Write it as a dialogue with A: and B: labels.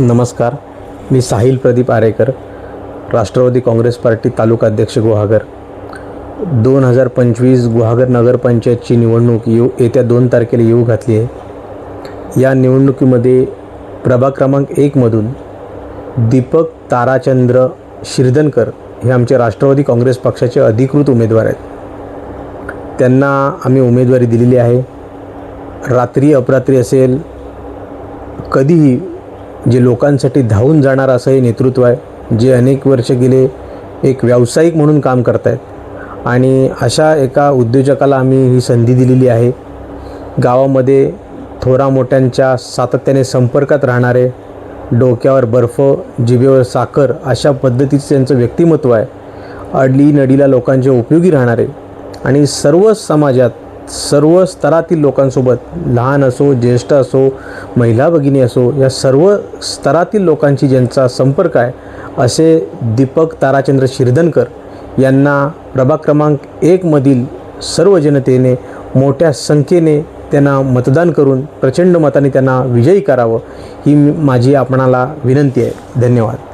A: नमस्कार. मी Sahil Pradeep Arekar Rashtravadi Congress party taluka अध्यक्ष गुहागर. दोन हजार पंचवीस गुहागर नगरपंचायतची निवडणूक येऊ येत्या दोन तारखेला येऊ घातली आहे. या निवडणुकीमध्ये प्रभाग क्रमांक एकमधून दीपक ताराचंद्र शिरदनकर हे आमचे राष्ट्रवादी काँग्रेस पक्षाचे अधिकृत उमेदवार आहेत. त्यांना आम्ही उमेदवारी दिलेली आहे. रात्री अपरात्री असेल कधीही जे लोकांसाठी धावून जाणार असं हे नेतृत्व आहे जे अनेक वर्ष गेले एक व्यावसायिक म्हणून काम करत आहेत आणि अशा एका उद्योजकाला आम्ही ही संधी दिलेली आहे. गावामध्ये थोरा मोठ्यांच्या सातत्याने संपर्कात राहणारे डोक्यावर बर्फ जिभेवर साखर अशा पद्धतीचं त्यांचं व्यक्तिमत्व आहे. अडली नडीला लोकांचे उपयोगी राहणारे. आणि सर्व समाजात सर्व स्तरातील लोकांसोबत लहान असो ज्येष्ठ असो महिला भगिनी असो या सर्व स्तरातील लोकांची ज्यांचा संपर्क आहे असे दीपक ताराचंद्र शिरदनकर यांना प्रभाग क्रमांक एकमधील सर्व जनतेने मोठ्या संख्येने त्यांना मतदान करून प्रचंड मताने त्यांना विजयी करावं ही माझी आपणाला विनंती आहे. धन्यवाद.